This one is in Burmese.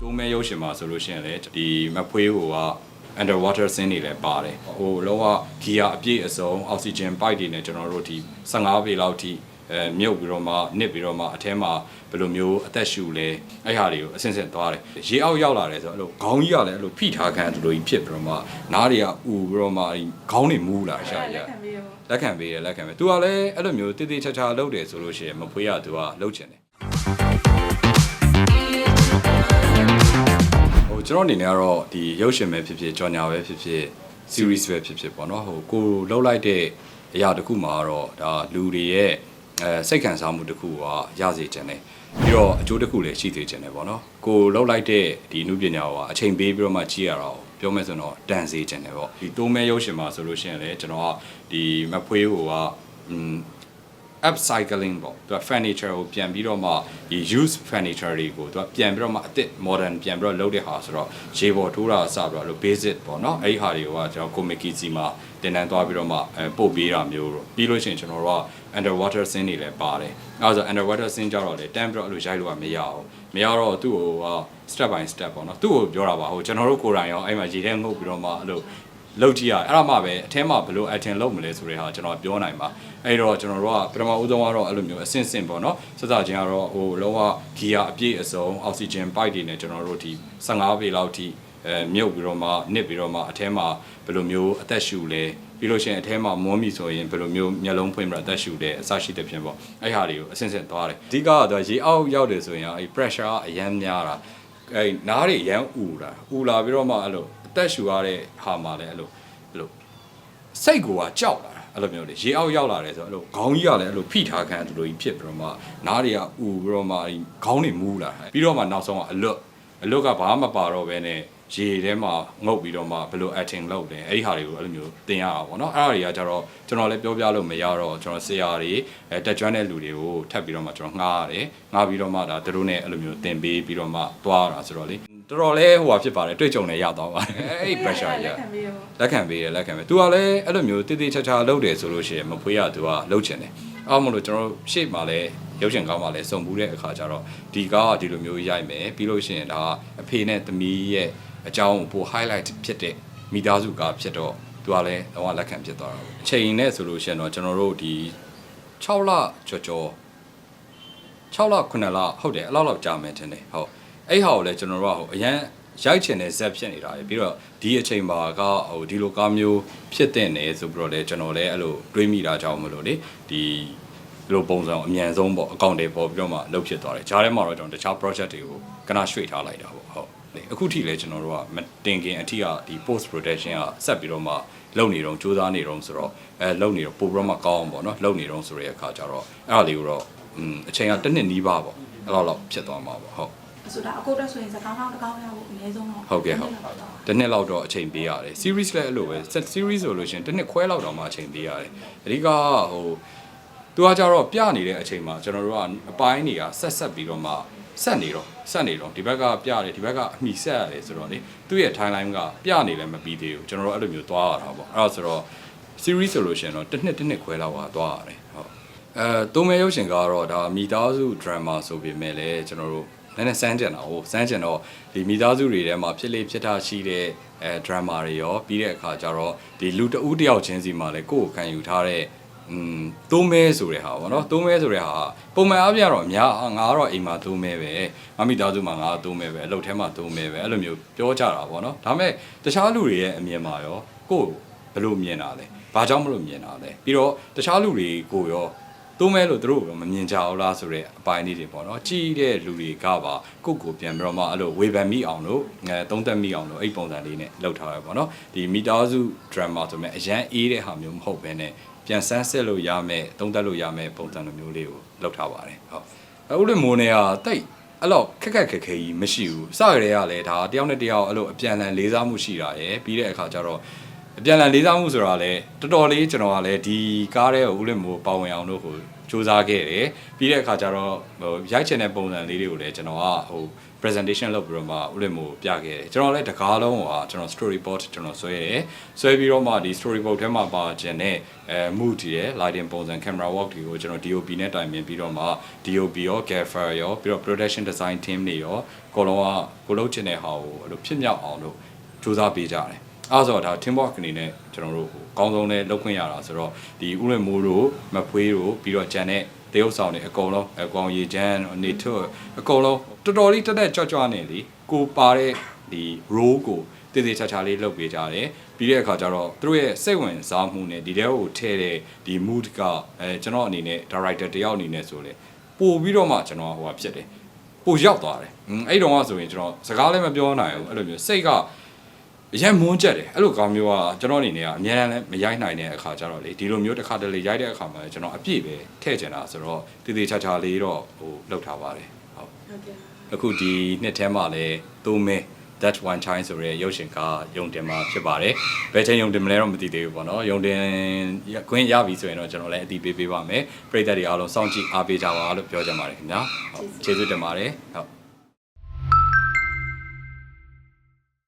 တိုးမဲရုပ်ရှင်မှာဆိုလို့ရှိရင်လေဒီမဖွေးဟိုက underwater scene တွေလည်းပါတယ်ဟိုလုံးဝဂီယာအပြည့်အစုံ oxygen pipe တွေနဲ့ကျွန်တော်တို့ဒီ15ပေလောက်ထိအဲမြုပ်ပြီးတော့မှနစ်ပြီးတော့မှအထဲမှာဘယ်လိုမျိုးအသက်ရှူလဲအဲ့ဟာတွေကိုအဆင့်ဆင့်သွားတယ်ရေအောက်ရောက်လာတယ်ဆိုတော့အဲ့လိုခေါင်းကြီးကလည်းအဲ့လိုဖိထားခံတူလိုကြီးဖြစ်ပြီးတော့မှနားတွေကဥပြီးတော့မှအဲ့ဒီခေါင်းတွေမူးလာရှာရခံပြီးတော့လက်ခံပေးတယ်လက်ခံပေးသူကလည်းအဲ့လိုမျိုးတိတိကျကျလုပ်တယ်ဆိုလို့ရှိရင်မဖွေးရသူကလုပ်ချင်တယ် ကျွန်တော်အနေနဲ့ကတော့ဒီရုပ်ရှင်ပဲဖြစ်ဖြစ်ကြော်ညာပဲဖြစ်ဖြစ် series ပဲဖြစ်ဖြစ်ပေါ့နော်ဟိုကိုလှုပ်လိုက်တဲ့အရာတစ်ခုမှာတော့ဒါလူတွေရဲ့အဲစိတ်ခံစားမှုတစ်ခုကရစေချင်တယ်ပြီးတော့အကျိုးတစ်ခုလည်းရှိသေးချင်တယ်ပေါ့နော်ကိုလှုပ်လိုက်တဲ့ဒီနုပညာကအချိန်ပေးပြီးတော့မှကြည့်ရတာကိုပြောမယ်ဆိုတော့တန်စေချင်တယ်ပေါ့ဒီတိုးမဲရုပ်ရှင်မှာဆိုလို့ရှိရင်လည်းကျွန်တော်ကဒီမဖွေးဟိုကอืม upcycling ပေါ့သူက furniture ကိုပြန်ပြီးတော့မှဒီ use furniture တွေကိုသူကပြန်ပြီးတော့မှအစ်စ် modern ပြန်ပြီးတော့လုပ်တဲ့ဟာဆိုတော့ရေပေါ်ထိုးတာစပြီးတော့အဲ့လို basic ပေါ့နော်အဲ့ဒီဟာတွေကကျွန်တော် comic စီမှာတင်တန်းသွားပြီးတော့မှအဲပို့ပေးတာမျိုးတော့ပြီးလို့ရှိရင်ကျွန်တော်တို့က underwater scene တွေလည်းပါတယ်အဲ့ဒါဆို underwater scene ကြတော့လေတန်းပြီးတော့အဲ့လိုရိုက်လို့ကမရအောင်မရတော့သူ့ကိုက step by step ပေါ့နော်သူ့ကိုပြောတာပါဟိုကျွန်တော်တို့ကိုယ်တိုင်ရောအဲ့မှာရေထဲငုပ်ပြီးတော့မှအဲ့လို လောက်ကြည့်ရတယ်အဲ့ဒါမှပဲအထဲမှာဘယ်လို action လုပ်မလဲဆိုတဲ့ဟာကျွန်တော်ပြောနိုင်ပါအဲ့တော့ကျွန်တော်တို့ကပထမဦးဆုံးကတော့အဲ့လိုမျိုးအဆင့်ဆင့်ပေါ့နော်စစချင်းကတော့ဟိုလုံးဝဂီယာအပြည့်အစုံ oxygen pipe တွေနဲ့ကျွန်တော်တို့ဒီ15ပေလောက်ထိအဲမြုပ်ပြီးတော့မှနစ်ပြီးတော့မှအထဲမှာဘယ်လိုမျိုးအသက်ရှူလဲပြီးလို့ရှိရင်အထဲမှာမွန်းပြီဆိုရင်ဘယ်လိုမျိုးမျက်လုံးဖွင့်ပြီးတော့အသက်ရှူတယ်အစရှိတဲ့ဖြစ်ပေါ့အဲ့ဟာတွေကိုအဆင့်ဆင့်သွားတယ်အဓိကကတော့ရေအောက်ရောက်တယ်ဆိုရင်အဲ့ pressure ကအရမ်းများတာအဲ့နားတွေအရမ်းဥတာဥလာပြီးတော့မှအဲ့လို အသက်ရှူရတဲ့ဟာမှာလည်းအဲ့လိုအဲ့လိုစိတ်ကိုကကြောက်လာတာအဲ့လိုမျိုးလေရေအောက်ရောက်လာတယ်ဆိုတော့အဲ့လိုခေါင်းကြီးကလည်းအဲ့လိုဖိထားခံတူလိုကြီးဖြစ်ပြီးတော့မှနားတွေကဥပြီးတော့မှဒီခေါင်းတွေမူးလာတယ်ပြီးတော့မှနောက်ဆုံးကအလွတ်အလွတ်ကဘာမှမပါတော့ဘဲနဲ့ရေထဲမှာငုပ်ပြီးတော့မှဘယ်လို acting လုပ်တယ်အဲ့ဒီဟာတွေကိုအဲ့လိုမျိုးသင်ရတာပေါ့နော်အဲ့ဒါတွေကကြတော့ကျွန်တော်လည်းပြောပြလို့မရတော့ကျွန်တော်ဆရာတွေအဲတက်ကျွမ်းတဲ့လူတွေကိုထပ်ပြီးတော့မှကျွန်တော်ငှားရတယ်ငှားပြီးတော့မှဒါသူတို့ ਨੇ အဲ့လိုမျိုးသင်ပေးပြီးတော့မှသွားတာဆိုတော့လေ တော်တော်လေးဟိုဟာဖြစ်ပါတယ်တွေ့ကြုံနေရသွားပါတယ်အဲ့ဒီ pressure ကြီးခံပြီးတော့လက်ခံပေးတယ်လက်ခံပေးသူကလည်းအဲ့လိုမျိုးတိတိကျကျလုပ်တယ်ဆိုလို့ရှိရင်မဖွေးရသူကလုပ်ချင်တယ်အောက်မလို့ကျွန်တော်တို့ရှေ့မှာလည်းရုပ်ရှင်ကောင်းမှာလည်းစုံဘူးတဲ့အခါကျတော့ဒီကားကဒီလိုမျိုးရိုက်မယ်ပြီးလို့ရှိရင်ဒါအဖေနဲ့သမီးရဲ့အကြောင်းကိုပို highlight ဖြစ်တဲ့မိသားစုကားဖြစ်တော့သူကလည်းတော့လက်ခံဖြစ်သွားတာပေါ့အချိန်နဲ့ဆိုလို့ရှိရင်တော့ကျွန်တော်တို့ဒီ6လကျော်ကျော်6လ9လဟုတ်တယ်အဲ့လောက်လောက်ကြာမယ်ထင်တယ်ဟုတ် အဲ့ဟာကိုလည်းကျွန်တော်တို့ကဟိုအရန်ရိုက်ချင်တဲ့ဇက်ဖြစ်နေတာပဲပြီးတော့ဒီအချိန်မှာကဟိုဒီလိုကားမျိုးဖြစ်တဲ့နေဆိုပြီးတော့လည်းကျွန်တော်လည်းအဲ့လိုတွေးမိတာကြောင့်မလို့လေဒီဒီလိုပုံစံအမြန်ဆုံးပေါ့အကောင့်တွေပေါ်ပြီးတော့မှလုပ်ဖြစ်သွားတယ်ဂျားထဲမှာတော့ကျွန်တော်တခြား project တွေကိုကနရွှေ့ထားလိုက်တာပေါ့ဟုတ်လေအခုထိလည်းကျွန်တော်တို့ကမတင်ခင်အထိကဒီ post production ကဆက်ပြီးတော့မှလုပ်နေတော့စူးစမ်းနေတော့ဆိုတော့အဲလုပ်နေတော့ပို့ပြီးတော့မှကောင်းအောင်ပေါ့နော်လုပ်နေတော့ဆိုတဲ့အခါကျတော့အဲ့ဒါလေးကိုတော့อืมအချိန်ကတစ်နှစ်နီးပါပေါ့အဲ့လောက်လောက်ဖြစ်သွားမှာပေါ့ဟုတ် ဆိုတော့အကုတ်တက်ဆိုရင်စကောင်းကောင်းတကောင်းရဖို့အနည်းဆုံးတော့ဟုတ်ကဲ့ဟုတ်တစ်နှစ်လောက်တော့အချိန်ပေးရတယ် series လည်းအဲ့လိုပဲ set series ဆိုလို့ရှိရင်တစ်နှစ်ခွဲလောက်တော့မှအချိန်ပေးရတယ်အဓိကဟိုသူကကြတော့ပြနေတဲ့အချိန်မှာကျွန်တော်တို့ကအပိုင်းတွေကဆက်ဆက်ပြီးတော့မှဆက်နေတော့ဆက်နေတော့ဒီဘက်ကပြတယ်ဒီဘက်ကအမိဆက်ရတယ်ဆိုတော့လေသူ့ရဲ့ timeline ကပြနေလည်းမပြီးသေးဘူးကျွန်တော်တို့အဲ့လိုမျိုးသွားရတာပေါ့အဲ့ဒါဆိုတော့ series ဆိုလို့ရှိရင်တော့တစ်နှစ်တစ်နှစ်ခွဲလောက်ပါသွားရတယ်ဟုတ်အဲသုံးမဲရုပ်ရှင်ကတော့ဒါမိသားစု drama ဆိုပေမဲ့လည်းကျွန်တော်တို့ နည်းနည်းစမ်းကြင်တာဟုတ်စမ်းကြင်တော့ဒီမိသားစုတွေထဲမှာဖြစ်လေဖြစ်တာရှိတဲ့အဲ drama တွေရောပြီးတဲ့အခါကျတော့ဒီလူတဦးတစ်ယောက်ချင်းစီမှာလည်းကိုယ့်ကိုခံယူထားတဲ့อืมသုံးမဲဆိုတဲ့ဟာပေါ့နော်သုံးမဲဆိုတဲ့ဟာပုံမှန်အားဖြင့်ကတော့အများငါကတော့အိမ်မှာသုံးမဲပဲမမိသားစုမှာငါသုံးမဲပဲအလုပ်ထဲမှာသုံးမဲပဲအဲ့လိုမျိုးပြောကြတာပေါ့နော်ဒါပေမဲ့တခြားလူတွေရဲ့အမြင်မှာရောကိုယ့်ဘယ်လိုမြင်တာလဲဘာကြောင့်မလို့မြင်တာလဲပြီးတော့တခြားလူတွေကိုရော သုံးမဲလို့သူတို့ကမမြင်ကြဘူးလားဆိုတဲ့အပိုင်းလေးတွေပေါ့နော်ကြည်တဲ့လူတွေကပါကိုယ့်ကိုပြန်ပြီးတော့မှအဲ့လိုဝေဖန်မိအောင်လို့အဲသုံးသက်မိအောင်လို့အဲ့ပုံစံလေးနဲ့လှုပ်ထားရပေါ့နော်ဒီမိသားစု drama ဆိုမဲ့အရန်အေးတဲ့ဟာမျိုးမဟုတ်ဘဲနဲ့ပြန်ဆန်းစစ်လို့ရမယ်သုံးသက်လို့ရမယ်ပုံစံလိုမျိုးလေးကိုလှုပ်ထားပါတယ်ဟုတ်အခုလိုမိုးနေကတိတ်အဲ့တော့ခက်ခက်ခက်ခဲကြီးမရှိဘူးစကြရဲကလည်းဒါတယောက်နဲ့တယောက်အဲ့လိုအပြန်အလှန်လေးစားမှုရှိတာရယ်ပြီးတဲ့အခါကျတော့ အပြန်အလှန်လေးစားမှုဆိုတာလည်းတော်တော်လေးကျွန်တော်ကလည်းဒီကားတဲ့ကိုဦးလင်မိုးပါဝင်အောင်လို့ဟိုစူးစမ်းခဲ့တယ်ပြီးတဲ့အခါကျတော့ဟိုရိုက်ချင်တဲ့ပုံစံလေးတွေကိုလည်းကျွန်တော်ကဟို presentation လုပ်ပြီးတော့မှဥလင်မို့ပြခဲ့တယ်ကျွန်တော်လည်းတကားလုံးကကျွန်တော် storyboard ကျွန်တော်ဆွဲတယ်ဆွဲပြီးတော့မှဒီ storyboard ထဲမှာပါခြင်းနဲ့အဲ mood တွေရယ် lighting ပုံစံ camera work တွေကိုကျွန်တော် DOP နဲ့တိုင်ပင်ပြီးတော့မှ DOP ရော gaffer ရောပြီးတော့ production design team တွေရောအကုန်လုံးကကိုလုပ်ချင်တဲ့ဟာကိုအဲ့လိုဖြစ်မြောက်အောင်လို့စူးစမ်းပေးကြတယ် အဲ့ဆိုတော့ဒါ teamwork အနေနဲ့ကျွန်တော်တို့ဟိုအကောင်းဆုံးနဲ့လုပ်ခွင့်ရတာဆိုတော့ဒီဥလင်မိုးတို့မဖွေးတို့ပြီးတော့ဂျန်တဲ့တရုပ်ဆောင်တွေအကုန်လုံးအကောင်ရေချမ်းနေထွတ်အကုန်လုံးတော်တော်လေးတက်တက်ကြွကြွနေလေကိုပါတဲ့ဒီ role ကိုတည်တည်ချာချာလေးလုပ်ပေးကြတယ်ပြီးတဲ့အခါကျတော့သူတို့ရဲ့စိတ်ဝင်စားမှုနဲ့ဒီတဲကိုထည့်တဲ့ဒီ mood ကအဲကျွန်တော်အနေနဲ့ director တယောက်အနေနဲ့ဆိုလေပို့ပြီးတော့မှကျွန်တော်ဟိုဟာဖြစ်တယ်ပိုရောက်သွားတယ်อืมအဲ့တုန်းကဆိုရင်ကျွန်တော်စကားလည်းမပြောနိုင်ဘူးအဲ့လိုမျိုးစိတ်က အရင်မွန်းကြက်တယ်အဲ့လိုကောင်မျိုးကကျွန်တော်အနေနဲ့ကအများအားလည်းမရိုက်နိုင်တဲ့အခါကျတော့လေဒီလိုမျိုးတစ်ခါတလေရိုက်တဲ့အခါမှာကျွန်တော်အပြည့်ပဲထည့်ချင်တာဆိုတော့တည်တည်ချာချာလေးတော့ဟိုလောက်ထားပါတယ်ဟုတ်ဟုတ်ကဲ့အခုဒီနှစ်ထဲမှာလည်းသုံးမဲ that one time ဆိုရဲရုပ်ရှင်ကယုံတင်မှာဖြစ်ပါတယ်။ဘယ်ချိန်ယုံတင်မလဲတော့မသိသေးဘူးပေါ့နော်။ယုံတင်ခွင့်ရပြီဆိုရင်တော့ကျွန်တော်လည်းအတည်ပေးပေးပါမယ်။ပရိသတ်တွေအားလုံးစောင့်ကြည့်အားပေးကြပါလို့ပြောချင်ပါတယ်ခင်ဗျာ။ဟုတ်ကျေးဇူးတင်ပါတယ်။ဟုတ်